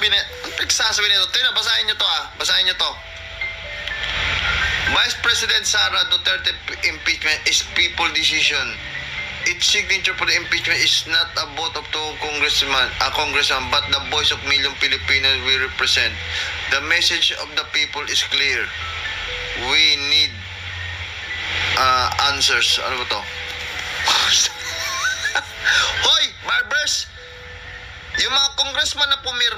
pinagsasabi ni pinagsasabi nito? Tingnan, basahin nyo to ah. Basahin nyo to. Vice President Sara Duterte impeachment is people decision. Its signature for the impeachment is not a vote of two congressman, a congressman, but the voice of million Filipinos we represent. The message of the people is clear. We need uh, answers. Ano ba to?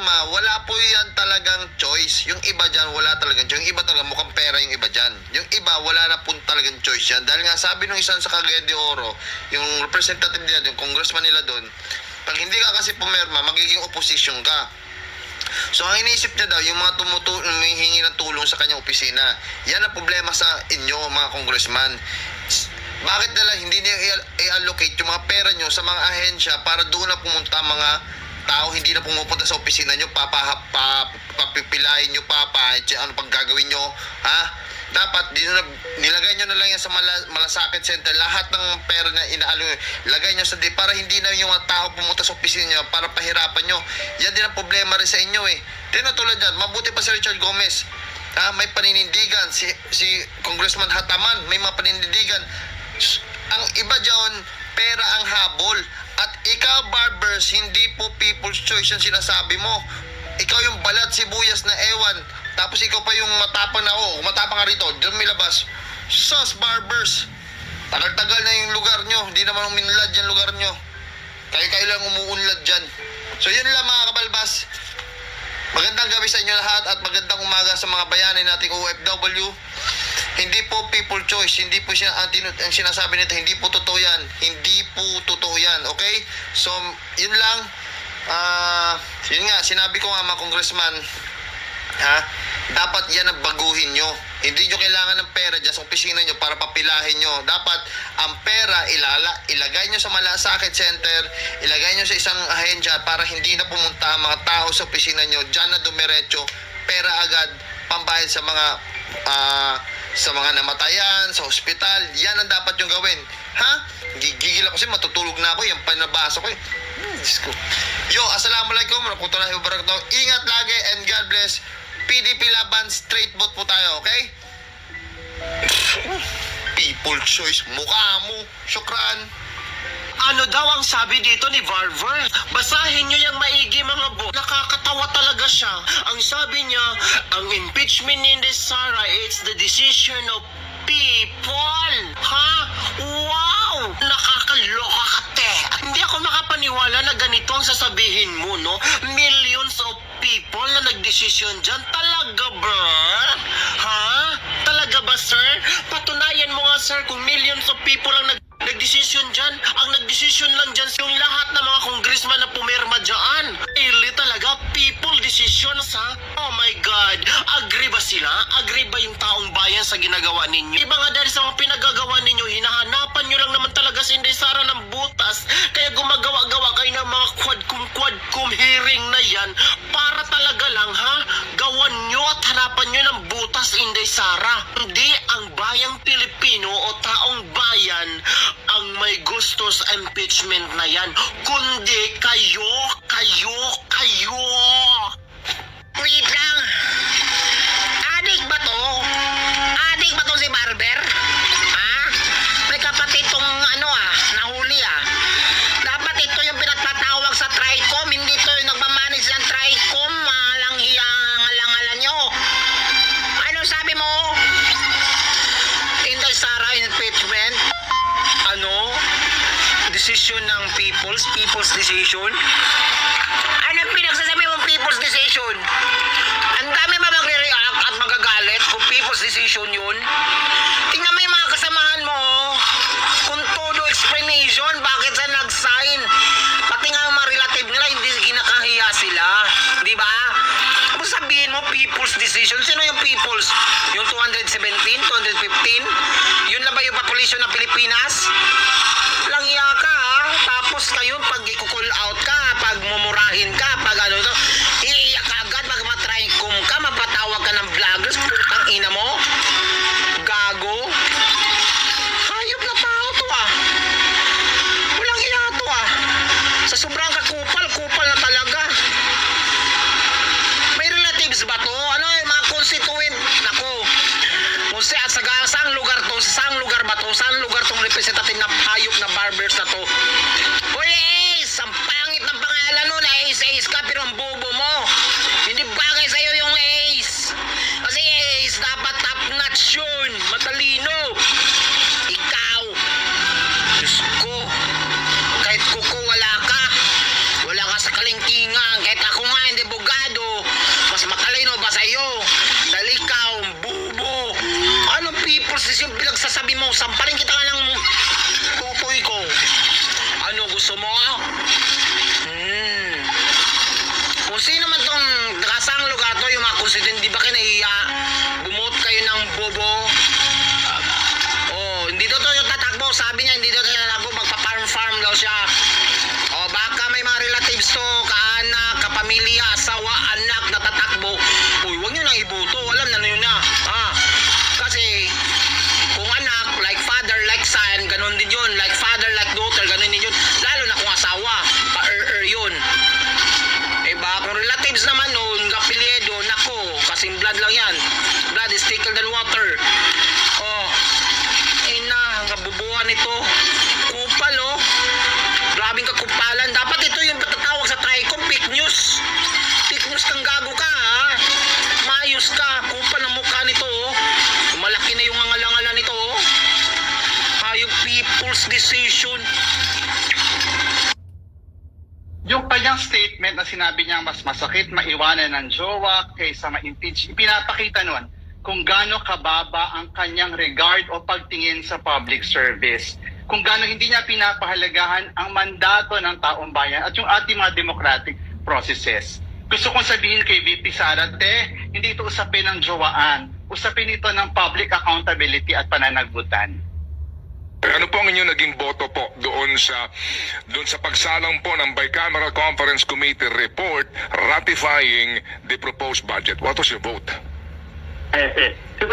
Pumirma, wala po yan talagang choice. Yung iba dyan, wala talagang choice. Yung iba talaga, mukhang pera yung iba dyan. Yung iba, wala na po talagang choice yan. Dahil nga, sabi nung isang sa Cagayan de Oro, yung representative nila, yung congressman nila doon, pag hindi ka kasi pumirma, magiging opposition ka. So ang iniisip niya daw, yung mga tumutu humihingi ng tulong sa kanyang opisina, yan ang problema sa inyo mga congressman. Bakit nila hindi niya i-allocate yung mga pera nyo sa mga ahensya para doon na pumunta mga tao, hindi na pumupunta sa opisina nyo, papahap, pa, papipilayin nyo pa, pa, ano pang gagawin nyo, ha? Dapat di na, nilagay nyo na lang yan sa mala, malasakit center. Lahat ng pera na inaalo nyo, lagay nyo sa di para hindi na yung tao pumunta sa opisina nyo para pahirapan nyo. Yan din ang problema rin sa inyo eh. Tingnan tulad dyan, mabuti pa si Richard Gomez. Ha, may paninindigan. Si, si Congressman Hataman, may mga paninindigan. Ang iba dyan, pera ang habol. At ikaw, Barbers, hindi po people's choice yung sinasabi mo. Ikaw yung balat sibuyas na ewan. Tapos ikaw pa yung matapang na, oh, matapang ka rito. Diyan may labas. Sus, Barbers. Tagal-tagal na yung lugar nyo. Hindi naman uminlad yung lugar nyo. Kayo-kayo lang umuunlad dyan. So yun lang mga kabalbas. Magandang gabi sa inyo lahat at magandang umaga sa mga bayanin nating OFW. Hindi po people choice, hindi po siya ang, ang sinasabi nito, hindi po totoo yan. Hindi po totoo yan, okay? So, yun lang. Ah, yun nga, sinabi ko nga mga congressman, ha? Dapat yan ang baguhin nyo. Hindi nyo kailangan ng pera dyan sa opisina nyo para papilahin nyo. Dapat ang pera ilala, ilagay nyo sa malasakit center, ilagay nyo sa isang ahensya para hindi na pumunta ang mga tao sa opisina nyo. Diyan na dumiretso, pera agad, pambayad sa mga ah, sa mga namatayan, sa ospital. Yan ang dapat yung gawin. Ha? Gigigil ako kasi matutulog na ako. Yung panabasa ko eh. Hmm, Diyos ko. Yo, assalamualaikum. Warahmatullahi wabarakatuh. Ingat lagi and God bless. PDP Laban, straight vote po tayo, okay? People choice. Mukha mo. Syukran. Ano daw ang sabi dito ni Varver? Basahin nyo yung maigi mga bo. Nakakatawa talaga siya. Ang sabi niya, ang impeachment ni Sara, it's the decision of people. Ha? Wow! Nakakaloka ka, te. Hindi ako makapaniwala na ganito ang sasabihin mo, no? Millions of people na nagdesisyon dyan. Talaga ba? Ha? Talaga ba, sir? Patunayan mo nga, sir, kung millions of people ang nag nagdesisyon dyan. Ang nagdesisyon lang dyan yung lahat ng mga congressman na pumirma dyan. Really talaga, people decisions ha? Oh God. Agree ba sila? Agree ba yung taong bayan sa ginagawa ninyo? Iba nga dahil sa mga pinagagawa ninyo, hinahanapan nyo lang naman talaga si Inday Sara ng butas. Kaya gumagawa-gawa kayo ng mga quad-cum-quad-cum hearing na yan para talaga lang ha? Gawan nyo at hanapan nyo ng butas Inday Sara. Hindi ang bayang Pilipino o taong bayan ang may gusto sa impeachment na yan, kundi kayo, kayo, kayo. Wait lang. Barber? Ha? May kapatid tong ano ah, nahuli ah. Dapat ito yung pinagtatawag sa TRICOM, hindi to yung nagmamanage ng TRICOM. Malang hiyang alang-alan nyo. Ano sabi mo? Inday Sara impeachment? Ano? Decision ng peoples, people's decision? Anong pinagsasabi mong people's decision? Magagalit kung people's decision yun? Tingnan mo yung mga kasamahan mo, oh. kung todo explanation, bakit sa nag-sign? Pati nga ang mga relative nila, hindi ginakahiya sila. Di ba? Kung sabihin mo, people's decision, sino yung people's? Yung 217, 215? Yun na ba yung population ng Pilipinas? Lang iya ka ha. Tapos kayo pag i-call out ka, pag mumurahin ka, gusto mo? News kang gago ka, ha? Maayos ka. Kupal ang mukha nito, oh. Malaki na yung angalangalan nito, oh. Hayop people's decision. Yung kanyang statement na sinabi niya mas masakit maiwanan ng jowa kaysa ma-impeach, ipinapakita nun kung gaano kababa ang kanyang regard o pagtingin sa public service. Kung gaano hindi niya pinapahalagahan ang mandato ng taong bayan at yung ating mga democratic processes. Gusto kong sabihin kay VP Sara, te, hindi ito usapin ng jowaan. Usapin ito ng public accountability at pananagutan. Ano po ang inyong naging boto po doon sa doon sa pagsalang po ng Bicameral Conference Committee report ratifying the proposed budget? What was your vote?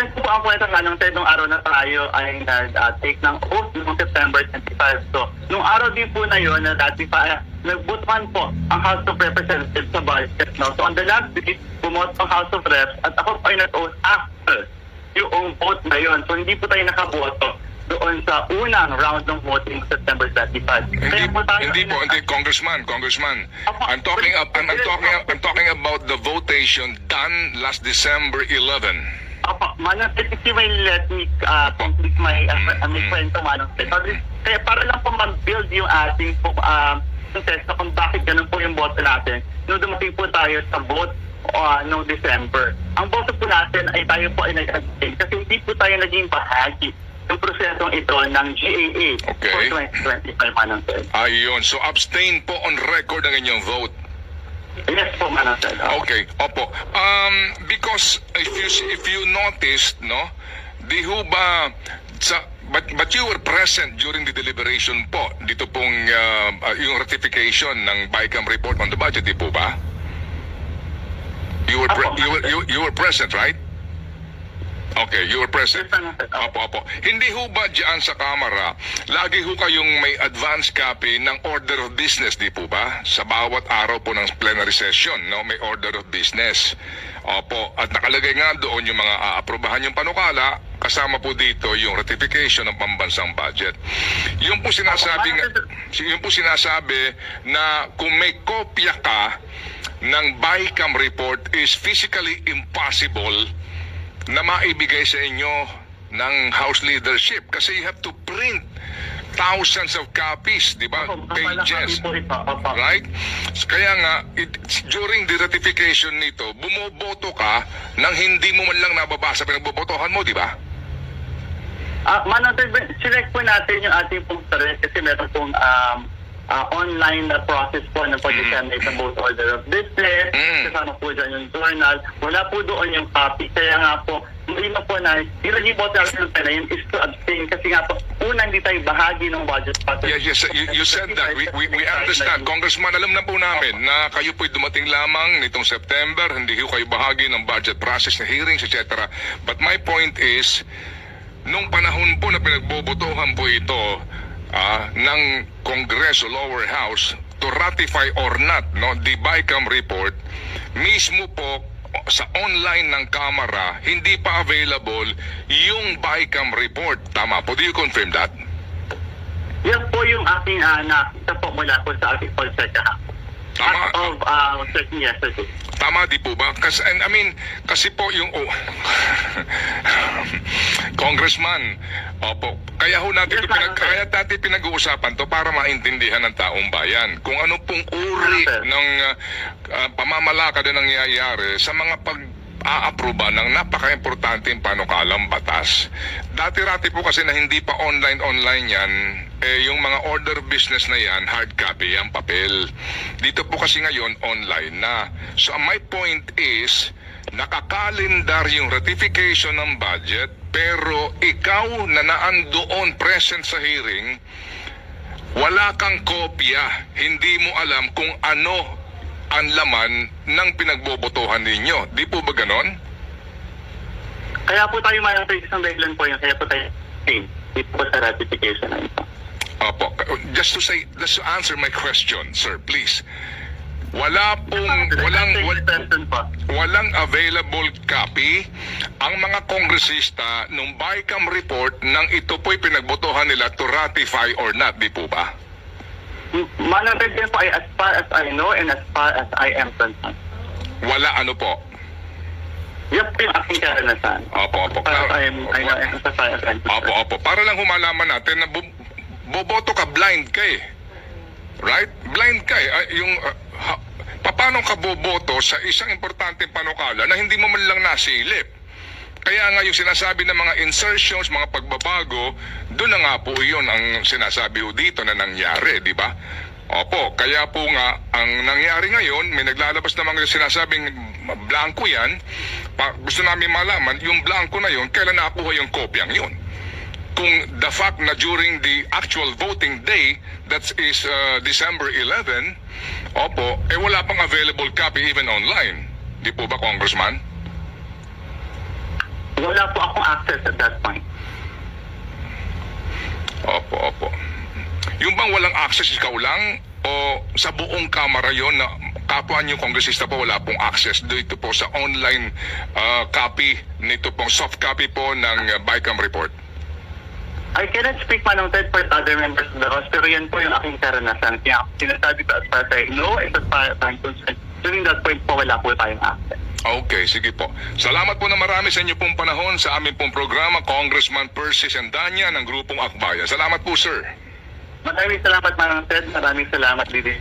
Eh, eh. Simulan po ang kwento nga nung tayo araw na tayo ay nag-take ng oath noong September 25. So, nung araw din po na yun, na dati pa, nagbutuhan po ang House of Representatives sa budget. No? So, on the last day, bumot ang House of Reps at ako po ay nag-oath after yung vote na yun. So, hindi po tayo nakaboto doon sa unang round ng voting September 25. Hindi, po tayo hindi po, hindi congressman, congressman. I'm talking up, I'm, I'm talking I'm talking about the votation done last December 11. Opo, Ted, if you may let me uh, complete my, uh, Mm, uh, my kwento, Manong Ted. Kaya- para lang po mag-build yung ating po, um, contest kung bakit ganun po yung boto natin. Nung dumating po tayo sa vote uh, noong December, ang boto po natin ay tayo po ay nag-abstain kasi hindi po tayo naging bahagi ng prosesong ito ng GAA Okay. for 2025, Manong Ted. Ayun, so abstain po on record ang inyong vote. Yes po. Opo. Okay, opo. Um, because if you if you noticed, no, di ho ba sa but but you were present during the deliberation po dito pong uh, uh, yung ratification ng BICAM report on the budget, di po ba? You were pre- you were you, you were present, right? Okay, you were present. Opo. Opo. Hindi ho ba dyan sa Kamara, lagi ho kayong may advance copy ng order of business, di po ba? Sa bawat araw po ng plenary session, no? may order of business. Opo, at nakalagay nga doon yung mga aaprobahan yung panukala, kasama po dito yung ratification ng pambansang budget. Yung po sinasabi yung po sinasabi na kung may kopya ka ng BICAM report is physically impossible na maibigay sa inyo ng House leadership kasi you have to print thousands of copies, di ba? Pages. Right? Kaya nga, it, during the ratification nito, bumoboto ka nang hindi mo man lang nababasa pinagbobotohan mo, di ba? Ah, Manong Ted, select po natin yung ating pong kasi meron pong um, ah, online na process po na pag-disseminate ng both order of business, Mm. kasama po dyan yung journal. Wala po doon yung copy. Kaya nga po, hindi na po na, naging boto natin ng pala yun is to abstain kasi nga po, una, hindi tayo bahagi ng budget process. Yes, yes, you, you said that. We, we, we understand. Congressman, alam na po namin na kayo po'y dumating lamang nitong September, hindi ho kayo bahagi ng budget process na hearings, etc. But my point is, nung panahon po na pinagbobotohan po ito ah, ng Kongreso lower house to ratify or not no the BICAM report mismo po sa online ng Kamara hindi pa available yung BICAM report. Tama po do you confirm that? Yan po yung aking uh, nakita po mula po sa ating pag-check Tama. As of uh, checking yesterday. Tama di po ba? Kasi, and I mean, kasi po yung... Oh, Congressman, opo, kaya ho natin, Yes, ito pinag, sir. kaya natin pinag-uusapan to para maintindihan ng taong bayan kung ano pong uri Yes, sir. ng uh, uh, pamamalakad na nangyayari sa mga pag aaproba ng napaka-importanteng panukalang batas. Dati-rati po kasi na hindi pa online-online yan, eh, yung mga order business na yan, hard copy ang papel. Dito po kasi ngayon, online na. So my point is, nakakalendar yung ratification ng budget, pero ikaw na naandoon present sa hearing, wala kang kopya, hindi mo alam kung ano ang laman ng pinagbobotohan ninyo. Di po ba ganon? Kaya po tayo mayroon isang dahilan po yun. Kaya po tayo dito po sa ratification na ito. Opo. Just to say, just to answer my question, sir, please. Wala pong, walang, Answering wal- the question po. walang available copy ang mga kongresista nung BICAM report nang ito po'y pinagbotohan nila to ratify or not, di po ba? President po ay as far as I know and as far as I am concerned. Wala ano po. Yan po yung aking karanasan. Opo, opo. As far as I am, I know as far as I'm Opo, concerned. opo. Para lang humalaman natin na bu- boboto ka blind ka eh. Right? Blind ka eh. Ah, yung, ah, ha- paano ka boboto sa isang importanteng panukala na hindi mo man lang nasilip? Kaya nga yung sinasabi ng mga insertions, mga pagbabago, doon na nga po yun ang sinasabi ho dito na nangyari, di ba? Opo, kaya po nga, ang nangyari ngayon, may naglalabas na mga sinasabing blanco yan. Pa, gusto namin malaman, yung blanco na yun, kailan nakuha yung kopyang yun? Kung the fact na during the actual voting day, that is uh, December 11, opo, eh wala pang available copy even online. Di po ba, Congressman? Wala po akong access at that point. Opo, opo. Yung bang walang access ikaw lang o sa buong kamara yon na kapwa niyo kongresista po wala pong access dito po sa online ah, copy nito pong soft copy po ng uh, BICAM report? I cannot speak manong Ted for other members of the House, pero yan po yung aking karanasan. Kaya sinasabi ko as far as I know as far as I'm concerned, during that point po wala po tayong access. Okay, sige po. Salamat po na marami sa inyo pong panahon sa aming pong programa, Congressman Percy Sandanya ng Grupong Akbayan. Salamat po, sir. Maraming salamat manong Ted, maraming salamat Lili.